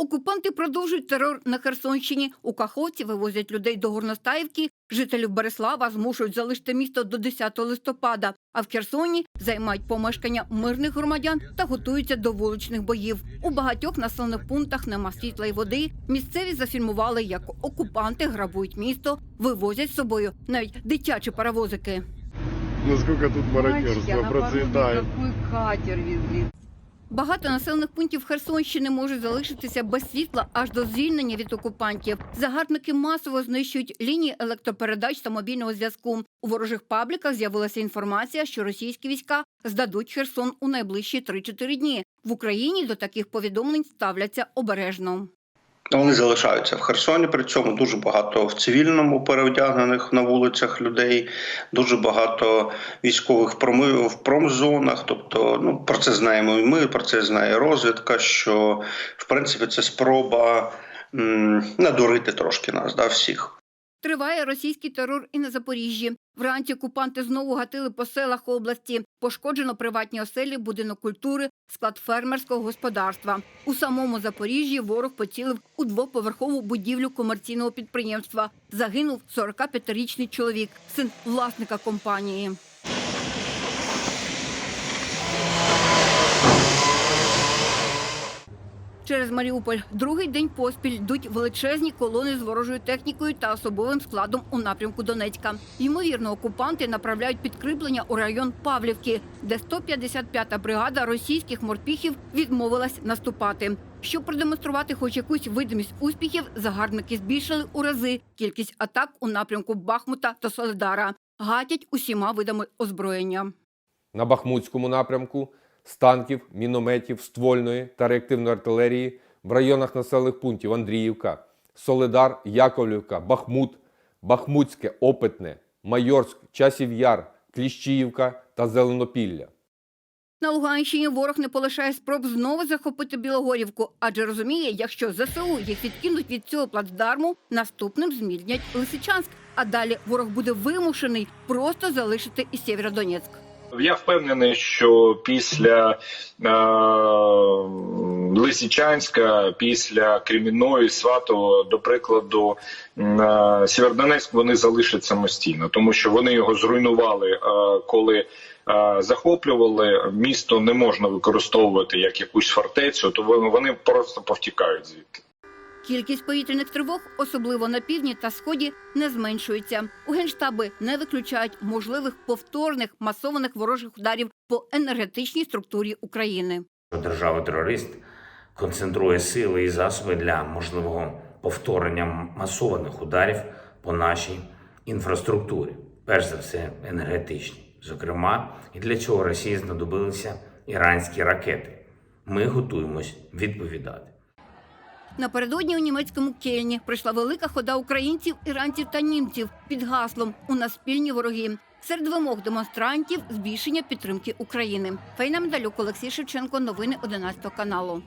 Окупанти продовжують терор на Херсонщині. У Каховці вивозять людей до Горностаївки. Жителів Береслава змушують залишити місто до 10 листопада. А в Херсоні займають помешкання мирних громадян та готуються до вуличних боїв. У багатьох населених пунктах нема світла й води. Місцеві зафільмували, як окупанти грабують місто, вивозять з собою навіть дитячі паровозики. Насколько тут мародерство какой катер везли. Багато населених пунктів Херсонщини можуть залишитися без світла аж до звільнення від окупантів. Загарбники масово знищують лінії електропередач та мобільного зв'язку. У ворожих пабліках з'явилася інформація, що російські війська здадуть Херсон у найближчі 3-4 дні. В Україні до таких повідомлень ставляться обережно. Вони залишаються в Херсоні. При цьому дуже багато в цивільному переодягнених на вулицях людей, дуже багато військових в промзонах. Тобто, ну про це знаємо і ми, про це знає розвідка. Що в принципі це спроба м, надурити трошки нас, да, всіх. Триває російський терор і на Запоріжжі. Вранці окупанти знову гатили по селах області. Пошкоджено приватні оселі, будинок культури, склад фермерського господарства. У самому Запоріжжі ворог поцілив у двоповерхову будівлю комерційного підприємства. Загинув 45-річний чоловік, син власника компанії. Через Маріуполь другий день поспіль йдуть величезні колони з ворожою технікою та особовим складом у напрямку Донецька. Ймовірно, окупанти направляють підкріплення у район Павлівки, де 155-та бригада російських морпіхів відмовилась наступати. Щоб продемонструвати хоч якусь видимість успіхів, загарбники збільшили у рази кількість атак у напрямку Бахмута та Соледара. Гатять усіма видами озброєння. На Бахмутському напрямку з танків, мінометів, ствольної та реактивної артилерії в районах населених пунктів Андріївка, Соледар, Яковлівка, Бахмут, Бахмутське, Опитне, Майорськ, Часів Яр, Кліщіївка та Зеленопілля. На Луганщині ворог не полишає спроб знову захопити Білогорівку, адже розуміє, якщо ЗСУ їх відкинуть від цього плацдарму, наступним змільнять Лисичанськ. А далі ворог буде вимушений просто залишити і Сєвєродонецьк. Я впевнений, що після е, Лисичанська, після Кремінної, Сватового, до прикладу, е, Сєвєродонецьк вони залишать самостійно, тому що вони його зруйнували, е, коли е, захоплювали. Місто не можна використовувати як якусь фортецю, то вони просто повтікають звідти. Кількість повітряних тривог, особливо на півдні та сході, не зменшується. У генштаби не виключають можливих повторних масованих ворожих ударів по енергетичній структурі України. Держава-терорист концентрує сили і засоби для можливого повторення масованих ударів по нашій інфраструктурі, перш за все енергетичній. Зокрема, і для цього Росії знадобилися іранські ракети. Ми готуємось відповідати. Напередодні у німецькому Кельні прийшла велика хода українців, іранців та німців під гаслом У нас спільні вороги. Серед вимог демонстрантів збільшення підтримки України. Фейна Медалюк, Олексій Шевченко. Новини 11 каналу.